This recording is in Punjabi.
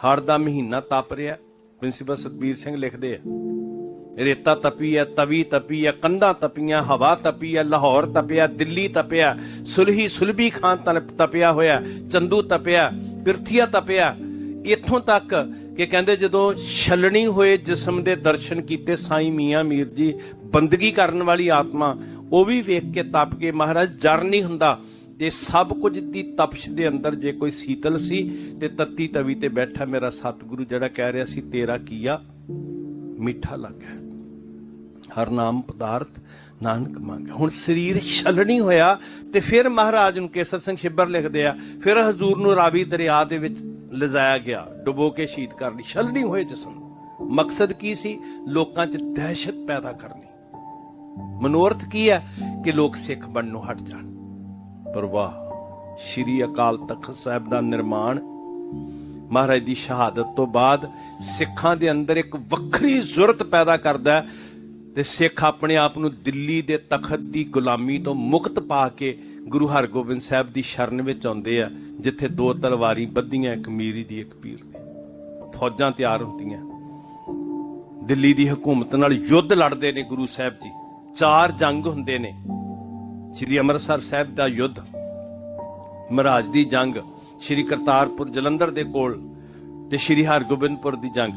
ਹੜ ਦਾ ਮਹੀਨਾ ਤਪ ਰਿਹਾ। ਪ੍ਰਿੰਸੀਪਲ ਸਤਬੀਰ ਸਿੰਘ ਲਿਖਦੇ ਆ, ਰੇਤਾ ਤਪੀ ਹੈ ਤਵੀ ਤਪੀ ਹੈ ਕੰਧਾਂ ਤਪੀਆਂ, ਹਵਾ ਤਪੀ ਹੈ ਲਾਹੌਰ ਤਪਿਆ, ਦਿੱਲੀ ਤਪਿਆ, ਸੁਲਹੀ ਸੁਲਭੀ ਖਾਨ ਤਪਿਆ ਹੋਇਆ, ਚੰਦੂ ਤਪਿਆ, ਪਿਰਥੀਆ ਤਪਿਆ। ਇੱਥੋਂ ਤੱਕ ਕਿ ਕਹਿੰਦੇ ਜਦੋਂ ਛਲਣੀ ਹੋਏ ਜਿਸਮ ਦੇ ਦਰਸ਼ਨ ਕੀਤੇ ਸਾਈਂ ਮੀਆਂ ਮੀਰ ਜੀ, ਬੰਦਗੀ ਕਰਨ ਵਾਲੀ ਆਤਮਾ, ਉਹ ਵੀ ਵੇਖ ਕੇ ਤਪ ਕੇ ਮਹਾਰਾਜ ਜਰ ਨਹੀਂ ਹੁੰਦਾ। ਤੇ ਸਭ ਕੁਝ ਦੀ ਤਪਸ਼ ਦੇ ਅੰਦਰ ਜੇ ਕੋਈ ਸੀਤਲ ਸੀ ਤੇ ਤੱਤੀ ਤਵੀ ਤੇ ਬੈਠਾ ਮੇਰਾ ਸਤਿਗੁਰੂ ਜਿਹੜਾ ਕਹਿ ਰਿਹਾ ਸੀ, ਤੇਰਾ ਕੀਆ ਮਿੱਠਾ ਲੱਗਾ ਹਰ ਨਾਮ ਪਦਾਰਥ ਨਾਨਕ ਮੰਗੇ। ਹੁਣ ਸਰੀਰ ਛਲਣੀ ਹੋਇਆ ਤੇ ਫਿਰ ਮਹਾਰਾਜ ਨੂੰ ਕੇਸਰ ਸਿੰਘ ਛਿੱਬਰ ਲਿਖਦੇ ਆ, ਫਿਰ ਹਜ਼ੂਰ ਨੂੰ ਰਾਵੀ ਦਰਿਆ ਦੇ ਵਿੱਚ ਲਿਜਾਇਆ ਗਿਆ, ਡੁਬੋ ਕੇ ਸ਼ਹੀਦ ਕਰ ਲਈ। ਛਲਣੀ ਹੋਏ ਜਿਸਮ। ਮਕਸਦ ਕੀ ਸੀ? ਲੋਕਾਂ 'ਚ ਦਹਿਸ਼ਤ ਪੈਦਾ ਕਰਨੀ। ਮਨੋਰਥ ਕੀ ਹੈ? ਕਿ ਲੋਕ ਸਿੱਖ ਬਣਨੋਂ ਹਟ ਜਾਣ। ਪ੍ਰਵਾਹ। ਸ਼੍ਰੀ ਅਕਾਲ ਤਖਤ ਸਾਹਿਬ ਦਾ ਨਿਰਮਾਣ ਮਹਾਰਾਜ ਦੀ ਸ਼ਹਾਦਤ ਤੋਂ ਬਾਅਦ ਸਿੱਖਾਂ ਦੇ ਅੰਦਰ ਇੱਕ ਵੱਖਰੀ ਜ਼ੁਰਤ ਪੈਦਾ ਕਰਦਾ ਤੇ ਸਿੱਖ ਆਪਣੇ ਆਪ ਨੂੰ ਦਿੱਲੀ ਦੇ ਤਖਤ ਦੀ ਗੁਲਾਮੀ ਤੋਂ ਮੁਕਤ ਪਾ ਕੇ ਗੁਰੂ ਹਰਗੋਬਿੰਦ ਸਾਹਿਬ ਦੀ ਸ਼ਰਨ ਵਿੱਚ ਆਉਂਦੇ ਆ, ਜਿੱਥੇ ਦੋ ਤਲਵਾਰੀ ਬੱਧੀਆਂ, ਇੱਕ ਮੀਰੀ ਦੀ, ਇੱਕ ਪੀਰ ਦੀ। ਫੌਜਾਂ ਤਿਆਰ ਹੁੰਦੀਆਂ। ਦਿੱਲੀ ਦੀ ਹਕੂਮਤ ਨਾਲ ਯੁੱਧ ਲੜਦੇ ਨੇ ਗੁਰੂ ਸਾਹਿਬ ਜੀ। ਚਾਰ ਜੰਗ ਹੁੰਦੇ ਨੇ। ਸ੍ਰੀ ਅੰਮ੍ਰਿਤਸਰ ਸਾਹਿਬ ਦਾ ਯੁੱਧ, ਮਹਾਰਾਜ ਦੀ ਜੰਗ, ਸ੍ਰੀ ਕਰਤਾਰਪੁਰ ਜਲੰਧਰ ਦੇ ਕੋਲ ਤੇ ਸ੍ਰੀ ਹਰਗੋਬਿੰਦਪੁਰ ਦੀ ਜੰਗ।